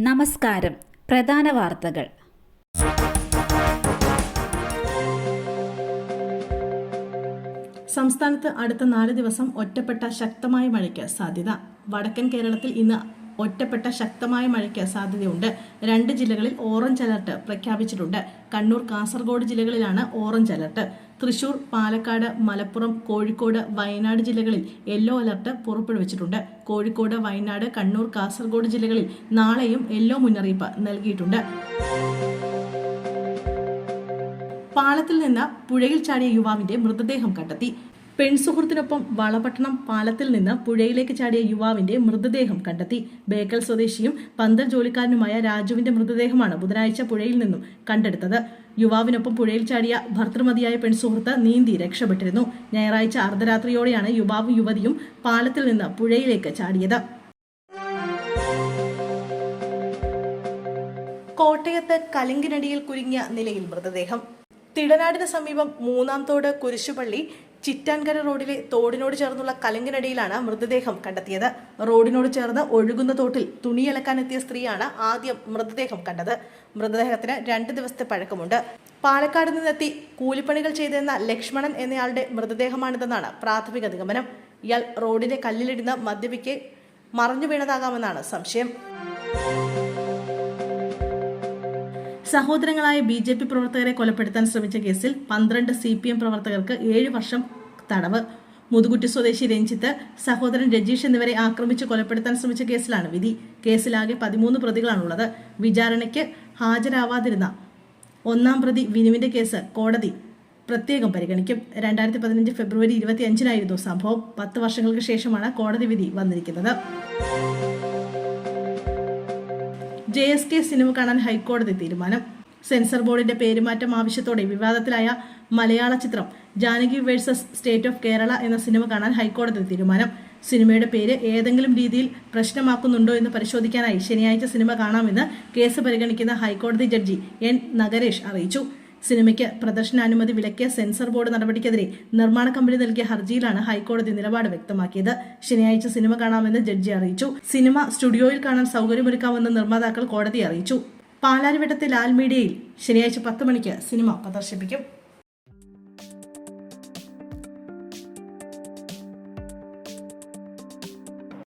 നമസ്കാരം. പ്രധാന വാർത്തകൾ. സംസ്ഥാനത്ത് അടുത്ത നാല് ദിവസം ഒറ്റപ്പെട്ട ശക്തമായ മഴയ്ക്ക് സാധ്യത. വടക്കൻ കേരളത്തിൽ ഇന്ന് ഒറ്റപ്പെട്ട ശക്തമായ മഴയ്ക്ക് സാധ്യതയുണ്ട്. രണ്ട് ജില്ലകളിൽ ഓറഞ്ച് അലർട്ട് പ്രഖ്യാപിച്ചിട്ടുണ്ട്. കണ്ണൂർ കാസർഗോഡ് ജില്ലകളിലാണ് ഓറഞ്ച് അലർട്ട്. തൃശൂർ പാലക്കാട് മലപ്പുറം കോഴിക്കോട് വയനാട് ജില്ലകളിൽ യെല്ലോ അലർട്ട് പുറപ്പെടുവിച്ചിട്ടുണ്ട്. കോഴിക്കോട് വയനാട് കണ്ണൂർ കാസർഗോഡ് ജില്ലകളിൽ നാളെയും യെല്ലോ മുന്നറിയിപ്പ് നൽകിയിട്ടുണ്ട്. പാളത്തിൽ നിന്ന് പുഴയിൽ ചാടിയ യുവാവിന്റെ മൃതദേഹം കണ്ടെത്തി. പെൺസുഹൃത്തിനൊപ്പം വളപട്ടണം പാലത്തിൽ നിന്ന് പുഴയിലേക്ക് ചാടിയ യുവാവിന്റെ മൃതദേഹം കണ്ടെത്തി. ബേക്കൽ സ്വദേശിയും പന്തൽ ജോലിക്കാരനുമായ രാജുവിന്റെ മൃതദേഹമാണ് ബുധനാഴ്ച പുഴയിൽ നിന്നും കണ്ടെടുത്തത്. യുവാവിനൊപ്പം പുഴയിൽ ചാടിയ ഭർത്തൃമതിയായ പെൺസുഹൃത്ത് നീന്തി രക്ഷപ്പെട്ടിരുന്നു. ഞായറാഴ്ച അർദ്ധരാത്രിയോടെയാണ് യുവാവും യുവതിയും പാലത്തിൽ നിന്ന് പുഴയിലേക്ക് ചാടിയത്. കോട്ടയത്ത് കലിങ്കിനടിയിൽ കുരുങ്ങിയ നിലയിൽ മൃതദേഹം. തിടനാടിന് സമീപം മൂന്നാം തോട് കുരിശുപള്ളി ചിറ്റാൻകര റോഡിലെ തോടിനോട് ചേർന്നുള്ള കലങ്കിനടിയിലാണ് മൃതദേഹം കണ്ടെത്തിയത്. റോഡിനോട് ചേർന്ന് ഒഴുകുന്ന തോട്ടിൽ തുണിയലക്കാനെത്തിയ സ്ത്രീയാണ് ആദ്യം മൃതദേഹം കണ്ടത്. മൃതദേഹത്തിന് രണ്ട് ദിവസത്തെ പഴക്കമുണ്ട്. പാലക്കാട് നിന്നെത്തി കൂലിപ്പണികൾ ചെയ്തെന്ന ലക്ഷ്മണൻ എന്നയാളുടെ മൃതദേഹമാണിതെന്നാണ് പ്രാഥമിക നിഗമനം. ഇയാൾ റോഡിന്റെ കല്ലിലിടുന്ന മദ്യപിക്ക് മറഞ്ഞു വീണതാകാമെന്നാണ് സംശയം. സഹോദരങ്ങളായ ബി ജെ പി പ്രവർത്തകരെ കൊലപ്പെടുത്താൻ ശ്രമിച്ച കേസിൽ പന്ത്രണ്ട് സി പി എം പ്രവർത്തകർക്ക് ഏഴ് വർഷം തടവ്. മുതുകുറ്റി സ്വദേശി രഞ്ജിത്ത് സഹോദരൻ രജീഷ് എന്നിവരെ ആക്രമിച്ച് കൊലപ്പെടുത്താൻ ശ്രമിച്ച കേസിലാണ് വിധി. കേസിലാകെ പതിമൂന്ന് പ്രതികളാണുള്ളത്. വിചാരണയ്ക്ക് ഹാജരാവാതിരുന്ന ഒന്നാം പ്രതി വിനുവിന്റെ കേസ് കോടതി പ്രത്യേകം പരിഗണിക്കും. രണ്ടായിരത്തി പതിനഞ്ച് ഫെബ്രുവരി ഇരുപത്തി അഞ്ചിനായിരുന്നു സംഭവം. പത്ത് വർഷങ്ങൾക്ക് ശേഷമാണ് കോടതി വിധി വന്നിരിക്കുന്നത്. ജെ എസ് കെ സിനിമ കാണാൻ ഹൈക്കോടതി തീരുമാനം. സെൻസർ ബോർഡിന്റെ പേരുമാറ്റം ആവശ്യത്തോടെ വിവാദത്തിലായ മലയാള ചിത്രം Janaki versus state of Kerala എന്ന സിനിമ കാണാൻ ഹൈക്കോടതി തീരുമാനം. സിനിമയുടെ പേര് ഏതെങ്കിലും രീതിയിൽ പ്രശ്നമാക്കുന്നുണ്ടോ എന്ന് പരിശോധിക്കാനായി ശനിയാഴ്ച സിനിമ കാണാമെന്ന് കേസ് പരിഗണിക്കുന്ന ഹൈക്കോടതി ജഡ്ജി എൻ നഗരേഷ് അറിയിച്ചു. സിനിമയ്ക്ക് പ്രദർശനാനുമതി വിലക്കിയ സെൻസർ ബോർഡ് നടപടിക്കെതിരെ നിർമ്മാണ കമ്പനി നൽകിയ ഹർജിയിലാണ് ഹൈക്കോടതി നിലപാട് വ്യക്തമാക്കിയത്. ശനിയാഴ്ച സിനിമ കാണാമെന്ന് ജഡ്ജി അറിയിച്ചു. സിനിമ സ്റ്റുഡിയോയിൽ കാണാൻ സൗകര്യമൊരുക്കാമെന്ന് നിർമ്മാതാക്കൾ കോടതി അറിയിച്ചു. പാലാരിവട്ടത്തെ ലാൽ മീഡിയയിൽ ശനിയാഴ്ച പത്ത് മണിക്ക് സിനിമ പ്രദർശിപ്പിക്കും.